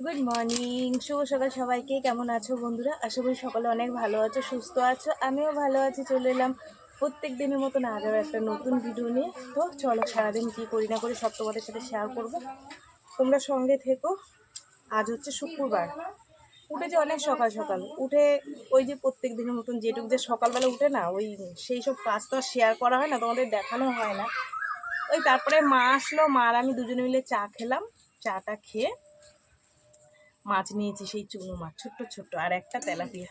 Good morning শুভ সকাল সবাইকে। কেমন আছো বন্ধুরা? আশা করি সকলে অনেক ভালো আছো, সুস্থ আছো। আমিও ভালো আছি। চলে এলাম প্রত্যেক দিনের মতন আরও একটা নতুন ভিডিও নিয়ে। তো চলো সারাদিন কী করি না করি সব তোমাদের সাথে শেয়ার করব। তোমরা সঙ্গে থেকো। আজ হচ্ছে শুক্রবার। উঠেছে অনেক সকাল সকাল। উঠে ওই যে প্রত্যেক দিনের মতন যেটুক যে সকালবেলা উঠে না, ওই সেই সব কাজ তো শেয়ার করা হয় না, তোমাদের দেখানো হয় না। ওই তারপরে মা আসলো। মা আর আমি দুজনে মিলে চা খেলাম। চাটা খেয়ে মাছ নিয়েছি, সেই চুনো মাছ, ছোট্ট ছোট্ট, আর একটা তেলাপিয়া।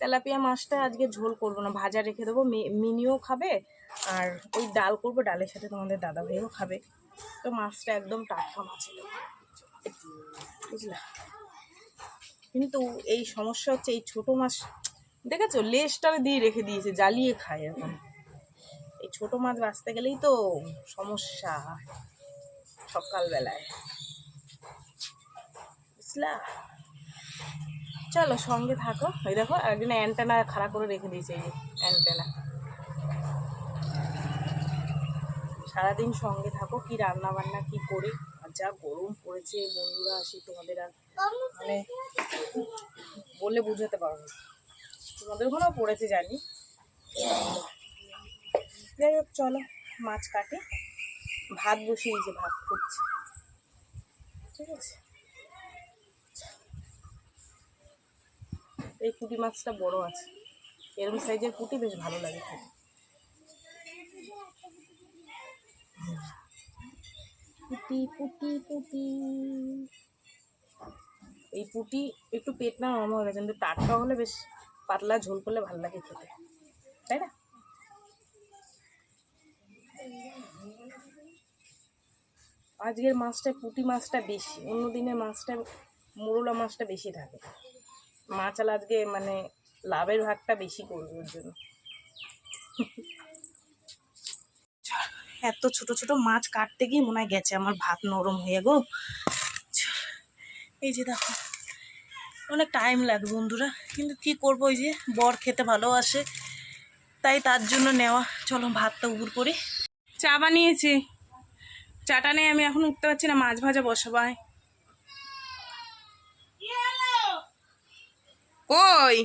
তেলাপিয়া মাছটা আজকে ঝোল করব না, ভাজা রেখে দেবো মিনিও খাবে, আর ওই ডাল করব, ডালের সাথে তোমাদের দাদা ভাইও খাবে। তো মাছটা একদম টাটকা মাছ বুঝলা? কিন্তু এই সমস্যা হচ্ছে, এই ছোট মাছ, দেখেছ? লেজটা দিয়ে রেখে দিয়েছে, জ্বালিয়ে খায় এখন। এই ছোট মাছ বাঁচতে গেলেই তো সমস্যা, সকালবেলায়। বুঝলা চলো সঙ্গে থাকো। ওই দেখো, একদিন অ্যান্টেনা খাড়া করে রেখে দিয়েছে এই অ্যান্টেনা। সারাদিন সঙ্গে থাকো, কি রান্না বান্না কি করি, আর যা গরম পড়েছে বন্ধুরা, আসি তোমাদের আর মানে বলে বুঝাতে পারো না। তোমাদের ওখানেও পড়েছে জানি। যাই হোক, চলো, মাছ কাটে। ভাত বসিয়ে দিয়েছে, ভাত ফুটছে ঠিক আছে? এই পুঁটি মাছটা বড় আছে। এরকম সাইজের পুঁটি বেশ ভালো লাগে খেতে। পুঁটি পুঁটি পুঁটি। এই পুঁটি একটু পেট না নরম হয়ে গেছে কিন্তু টাটকা হলে বেশ পাতলা ঝোল করলে ভালো লাগে খেতে। তাই না? আজকের মাছটা পুঁটি মাছটা বেশি অন্য দিনের মাছটা মোরলা মাছটা বেশি থাকে। মাছ আলা আজকে মানে লাভের ভাগটা বেশি করবে ওর জন্য। এত ছোট ছোট মাছ কাটতে গিয়ে মনে হয় গেছে আমার ভাত নরম হয়ে গো। এই যে দেখো অনেক টাইম লাগে বন্ধুরা কিন্তু কি করব ওই যে বর খেতে ভালোবাসে তাই তার জন্য নেওয়া। চলো ভাতটা উপুর করি। চা বানিয়েছি। চাটা নেই আমি এখন উঠতে পারছি না মাছ ভাজা বসাবাই কই।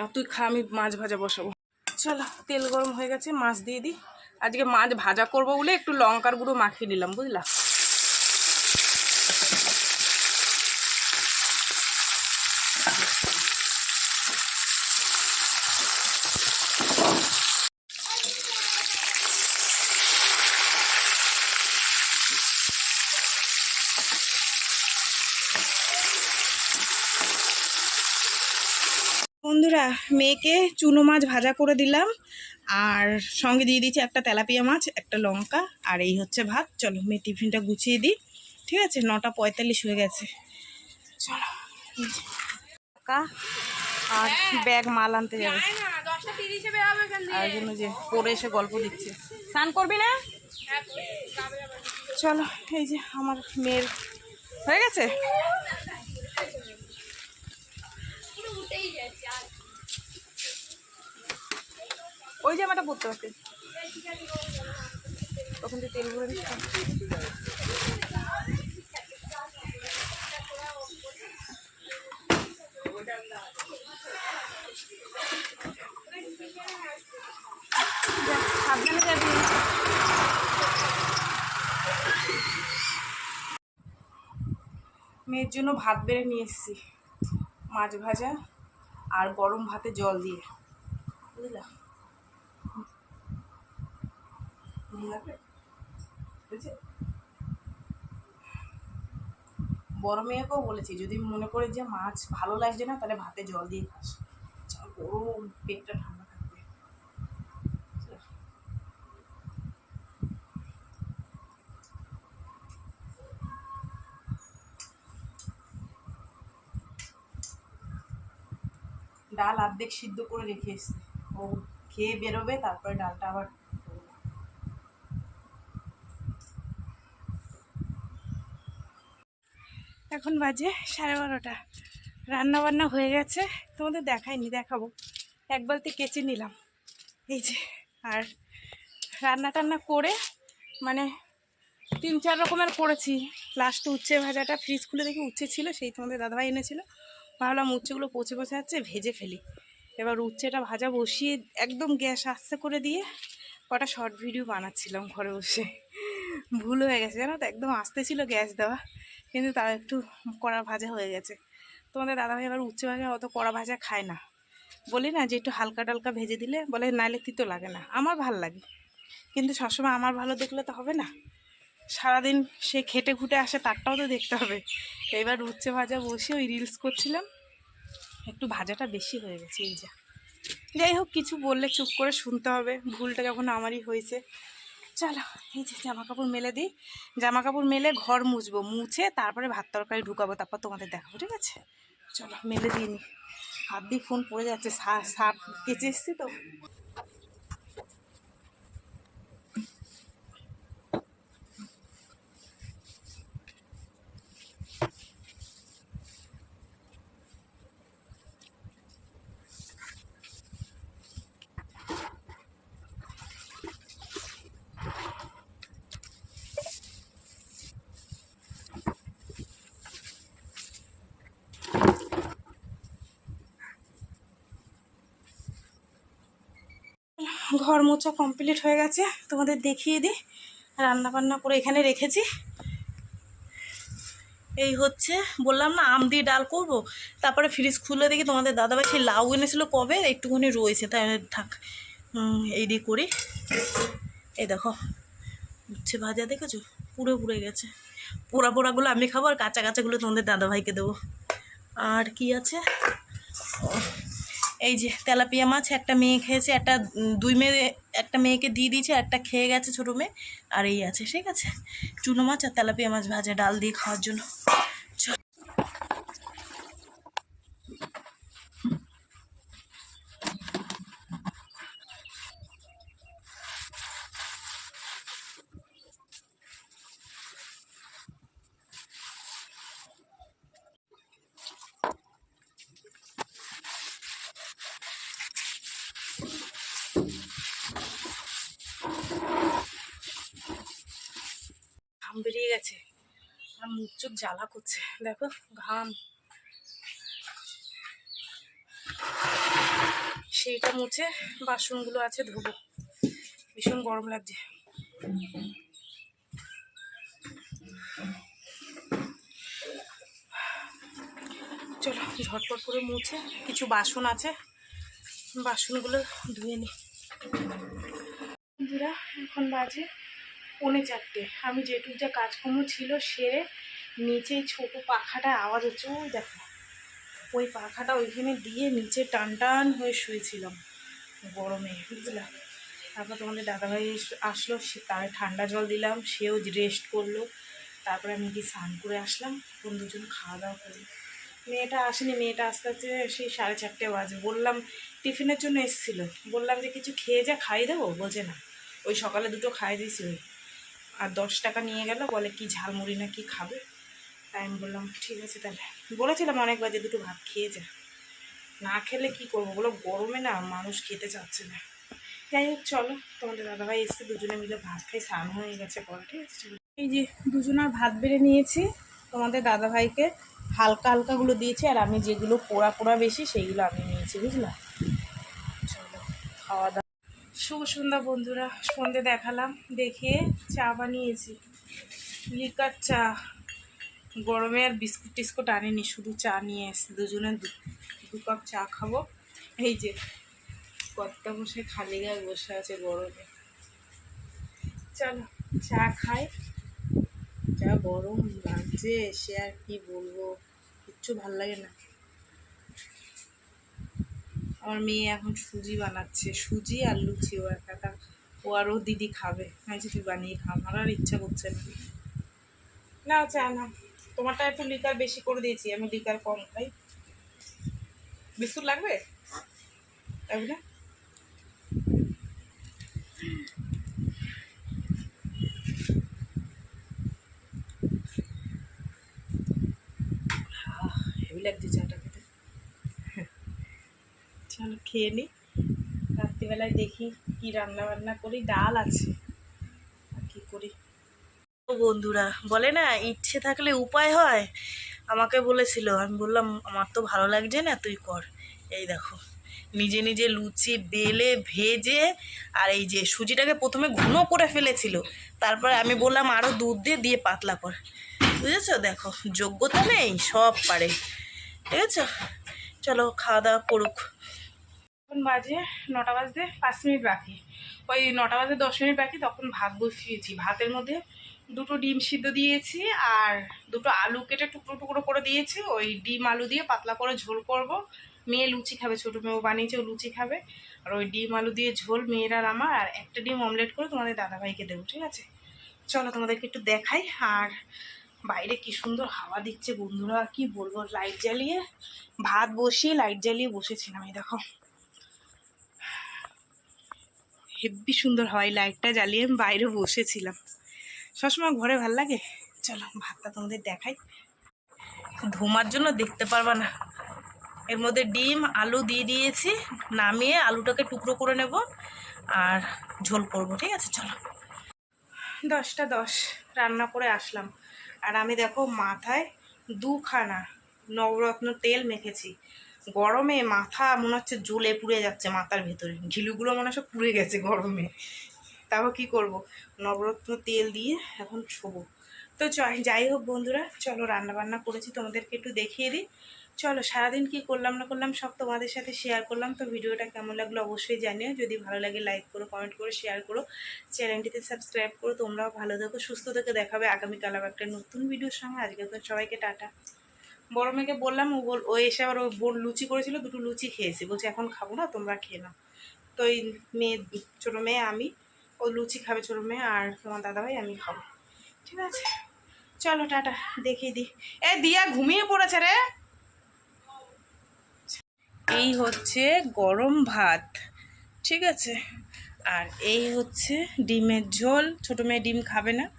আর তুই খা আমি মাছ ভাজা বসাবো। চলো তেল গরম হয়ে গেছে মাছ দিয়ে দিই আজকে মাছ ভাজা করব বলে একটু লঙ্কার গুঁড়ো মাখিয়ে নিলাম বুঝলা বন্ধুরা মেয়েকে চুনো মাছ ভাজা করে দিলাম। আর সঙ্গে দিয়ে দিয়েছি একটা তেলাপিয়া মাছ একটা লঙ্কা আর এই হচ্ছে ভাত। চলো মেয়ে টিফিনটা গুছিয়ে দিই। ঠিক আছে? নটা পঁয়তাল্লিশ হয়ে গেছে। চলো। আর ব্যাগ মাল আনতে যাবে। আর জন্য যে পরে এসে গল্প দিচ্ছে। স্নান করবি না? চলো এই যে আমার মেয়ের হয়ে গেছে? ওই জামাটা পরতে পারতে তখন তুই তেল ভরে মেয়ের জন্য ভাত বেড়ে নিয়ে এসেছি। মাছ ভাজা আর গরম ভাতে জল দিয়ে। বুঝলা বুঝছে? বড় মেয়েকেও বলেছি, যদি মনে করে যে মাছ ভালো লাগছে না, তাহলে ভাতে জল দিয়ে খাস। গরম পেটটা ঠান্ডা থাকবে। ডাল অর্ধেক সিদ্ধ করে রেখে এসছি। ও খেয়ে বেরোবে, তারপরে ডালটা আবার এখন বাজে সাড়ে বারোটা। রান্না বান্না হয়ে গেছে, তোমাদের দেখাইনি, দেখাবো। এক বালতি কেচে নিলাম, এই যে। আর রান্না টান্না করে মানে তিন চার রকমের করেছি। লাস্টে উচ্ছে ভাজাটা ফ্রিজ খুলে দেখি উচ্ছে ছিল, সেই তোমাদের দাদাভাই এনেছিল। ভাবলাম উচ্ছেগুলো পচে পচে যাচ্ছে, ভেজে ফেলি। এবার উচ্ছেটা ভাজা বসিয়ে একদম গ্যাস আস্তে করে দিয়ে কটা শর্ট ভিডিও বানাচ্ছিলাম ঘরে বসে। ভুল হয়ে গেছে, জানো তো? একদম আস্তে ছিল গ্যাস দেওয়া। কিন্তু তাও একটু কড়া ভাজা হয়ে গেছে। তোমাদের দাদাভাই এবার উচ্ছে ভাজা অত কড়া ভাজা খায় না। বলি না যে একটু হালকা টালকা ভেজে দিলে, বলে নাইলে তিতো লাগে না। আমার ভালো লাগে। কিন্তু সবসময় আমার ভালো দেখলে তো হবে না। সারাদিন সে খেটে খুটে আসে, তারটাও তো দেখতে হবে। এবার উচ্ছে ভাজা বসে ওই রিলস করছিলাম। একটু ভাজাটা বেশি হয়ে গেছে, এই যা। যাই হোক, কিছু বললে চুপ করে শুনতে হবে। ভুলটা যখন আমারই হয়েছে। চলো, এই যে জামা কাপড় মেলে দিই। জামা কাপড় মেলে ঘর মুছবো, মুছে তারপরে ভাত তরকারি ঢুকাবো, তারপর তোমাদের দেখাবো, ঠিক আছে? চলো, মেলে দিই নি হাত দিয়ে ফোন পড়ে যাচ্ছে সাপ কেচে এসছি তো। ঘর মোছা কমপ্লিট হয়ে গেছে, তোমাদের দেখিয়ে দিই। রান্না বান্না করে এখানে রেখেছি। এই হচ্ছে, বললাম না, আম দিয়ে ডাল করব, তারপরে ফ্রিজ খুলে দেখি তোমাদের দাদাভাই সেই লাউ এনেছিল কবে, একটুখানি রয়েছে, তাই থাক এই দিয়ে করি। এই দেখো, উচ্ছে ভাজা দেখেছ? পুরো পুড়ে গেছে। পোড়া পোড়াগুলো আমি খাব আর কাঁচা কাঁচাগুলো তোমাদের দাদাভাইকে দেবো। আর কি আছে? এই যে তেলাপিয়া মাছ, একটা মেয়ে খেয়েছে, একটা দুই মেয়ে, একটা মেয়েকে দিয়ে দিয়েছে একটা খেয়ে গেছে ছোটো মেয়ে, আর এই আছে, ঠিক আছে? চুনো মাছ আর তেলাপিয়া মাছ ভাজা, ডাল দিয়ে খাওয়ার জন্য চল। ঘাম বেরিয়ে গেছে আর মুখ চোখ জ্বালা করছে। দেখো, ঘাম। সেইটা মুছে বাসনগুলো আছে ধোবো। ভীষণ গরম লাগছে। চলো, ঝটপট করে মুছে। কিছু বাসন আছে। বাসনগুলো ধুয়ে নিই বন্ধুরা, এখন বাজে পৌনে চারটে। আমি যেটুক যা কাজকর্ম ছিল সেরে নিচে ছোটো পাখাটা আওয়াজ হচ্ছে, ওই দেখো ওই পাখাটা ওইখানে দিয়ে নিচে টান টান হয়ে শুয়েছিলাম গরমে বুঝলাম তারপর তোমাদের দাদাভাই আসলো, সে তার ঠান্ডা জল দিলাম, সেও রেস্ট করল। তারপরে আমি কি স্নান করে আসলাম কোন দুজন খাওয়া দাওয়া করল। মেয়েটা আসেনি, মেয়েটা আস্তে আস্তে সেই সাড়ে চারটে বাজে। বললাম, টিফিনের জন্য এসেছিল। বললাম যে, কিছু খেয়ে যা, খাইয়ে দেবো? বলছে, না, ওই সকালে দুটো খাইয়ে দিয়েছি ওই। আর দশ টাকা নিয়ে গেল, বলে কি ঝালমুড়ি না কি খাবে? তাই আমি বললাম, ঠিক আছে তাহলে। বলেছিলাম অনেকবার যে দুটো ভাত খেয়ে যা। না খেলে কি করব বলো, গরমে না মানুষ খেতে চাচ্ছে না। যাই হোক, চলো, তোমাদের দাদাভাই এসছে, দুজনে মিলে ভাত খাই, স্নান হয়ে গেছে পরে, ঠিক আছে, চলো। এই যে দুজনার ভাত বেড়ে নিয়েছি, তোমাদের দাদাভাইকে হালকা হালকাগুলো দিয়েছি, আর আমি যেগুলো পোড়া পোড়া বেশি, সেইগুলো আমি নিয়েছি, বুঝলা? চলো, খাওয়া দাওয়া। শুভ সন্ধ্যা বন্ধুরা, সন্ধে দেখালাম দেখিয়ে চা বানিয়েছি। লিকার চা। গরমে আর বিস্কুট টিস্কুট আনিনি, শুধু চা নিয়ে এসছি। দুজনে দু- দু কাপ চা খাব। এই যে, কর্তা বসে খালি গায়ে বসে আছে গরমে। চলো, চা খাই। যা গরম লাগছে, সে আর কি বলব? কিচ্ছু ভালো লাগে না। আমার মেয়ে এখন সুজি বানাচ্ছে সুজি আর লুচি ও একটা ও আর ও দিদি খাবে। আমি তুই বানিয়ে খা আমার আর ইচ্ছা করছে না। না চা না। তোমারটা একটু লিকার বেশি করে দিয়েছি। আমি লিকার কম খাই। বিস্কুট লাগবে? লাগবে না? হেভি লাগছে চাটা খেতে চলো খেয়ে নিই। রাত্রিবেলায় দেখি কি রান্না বান্না করি, ডাল আছে। আর কি করি? ও বন্ধুরা, বলে না, ইচ্ছে থাকলে উপায় হয়? আমাকে বলেছিল, আমি বললাম, আমার তো ভালো লাগছে না, তুই কর। এই দেখো, নিজে নিজে লুচি, বেলে, ভেজে, আর এই যে সুজিটাকে প্রথমে ঘন করে ফেলেছিল। তারপরে আমি বললাম আরও দুধ দিয়ে দিয়ে পাতলা কর। বুঝেছ? দেখো, যোগ্যতা নেই, সব পারে। ঠিক আছে? চলো, খাওয়া দাওয়া করুক। এখন বাজে নটা বাজতে পাঁচ মিনিট বাকি। ওই নটা বাজে দশ মিনিট বাকি, তখন ভাত বসিয়েছি। ভাতের মধ্যে দুটো ডিম সিদ্ধ দিয়েছি আর দুটো আলু কেটে টুকরো টুকরো করে দিয়েছি। ওই ডিম আলু দিয়ে পাতলা করে ঝোল করব। মেয়ে লুচি খাবে, ছোটো মেয়েও বানিয়েছে, ও লুচি খাবে। আর ওই ডিম আলু দিয়ে ঝোল, মেয়ের আর আমার। আর একটা ডিম অমলেট করে তোমাদের দাদাভাইকে দেবো, ঠিক আছে? চলো তোমাদেরকে একটু দেখাই। আর বাইরে কি সুন্দর হাওয়া দিচ্ছে বন্ধুরা, কি বলব? লাইট জ্বালিয়ে, ভাত বসিয়ে লাইট জ্বালিয়ে বসেছিলাম, এই দেখো। হেব্বি সুন্দর হয় লাইটটা জ্বালিয়ে আমি বাইরে বসেছিলাম। সবসময় ঘরে ভালো লাগে? চলো, ভাতটা তোমাদের দেখাই। ধোমার জন্য দেখতে পারবা না। এর মধ্যে ডিম, আলু দিয়ে দিয়েছি, নামিয়ে আলুটাকে টুকরো করে নেব আর ঝোল করব, ঠিক আছে? চলো। দশটা দশ, রান্না করে আসলাম। আর আমি দেখো মাথায় দুখানা নবরত্ন তেল মেখেছি। গরমে মাথা মনে হচ্ছে জ্বলে পুড়ে যাচ্ছে মাথার ভেতরে। ঘিলুগুলো মনে সব পুড়ে গেছে গরমে। তাও কি করব? নবরত্ন তেল দিয়ে এখন শোবো। তো যাই হোক বন্ধুরা, চলো রান্না বান্না করেছি, তোমাদেরকে একটু দেখিয়ে দিই। চলো, সারাদিন কি করলাম না করলাম সব তোমাদের সাথে শেয়ার করলাম। তো ভিডিওটা কেমন লাগল অবশ্যই জানিও। যদি ভালো লাগে লাইক করো কমেন্ট করো শেয়ার করো। চ্যানেলটিতে সাবস্ক্রাইব করো। তোমরাও ভালো থেকো, সুস্থ থেকে। দেখাবে আগামীকাল আবার একটা নতুন ভিডিওর সঙ্গে। আজকে তো সবাইকে টাটা। বড় মেয়েকে বললাম, ও বল, ও এসে আবার ও বোন লুচি করেছিল, দুটো লুচি খেয়েছি। বলছে, এখন খাব না, তোমরা খেয়ে নাও। তো এই মেয়ে, ছোটো মেয়ে আমি, ও লুচি খাবে ছোটো মেয়ে, আর তোমার দাদাভাই, আমি খাব। ঠিক আছে? চলো, টাটা, দেখিয়ে দিই। এ, দিয়া ঘুমিয়ে পড়েছে রে! এই হচ্ছে গরম ভাত, ঠিক আছে? আর এই হচ্ছে ডিমের ঝোল, ছোটো মেয়ে ডিম খাবে না,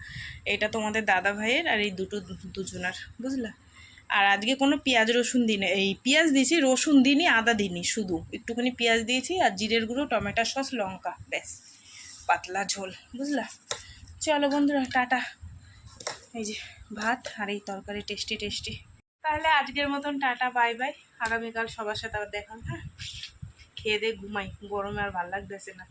এটা তোমাদের দাদা ভাইয়ের আর এই দুটো দুজনার, বুঝলা? আর আজকে কোনো পেঁয়াজ রসুন দিই না এই পেঁয়াজ দিয়েছি রসুন দিইনি আদা দিইনি শুধু একটুখানি পেঁয়াজ দিয়েছি আর জিরের গুঁড়ো টমেটো সস লঙ্কা ব্যাস। পাতলা ঝোল বুঝলা? চলো বন্ধুরা টাটা। এই যে ভাত আর এই তরকারি টেস্টি টেস্টি। তাহলে আজকের মতন টাটা বাই বাই। আগামীকাল সবার সাথে আবার দেখা হবে, হ্যাঁ? খেয়ে দিয়ে ঘুমাই গরমে আর ভালো লাগতেছে না।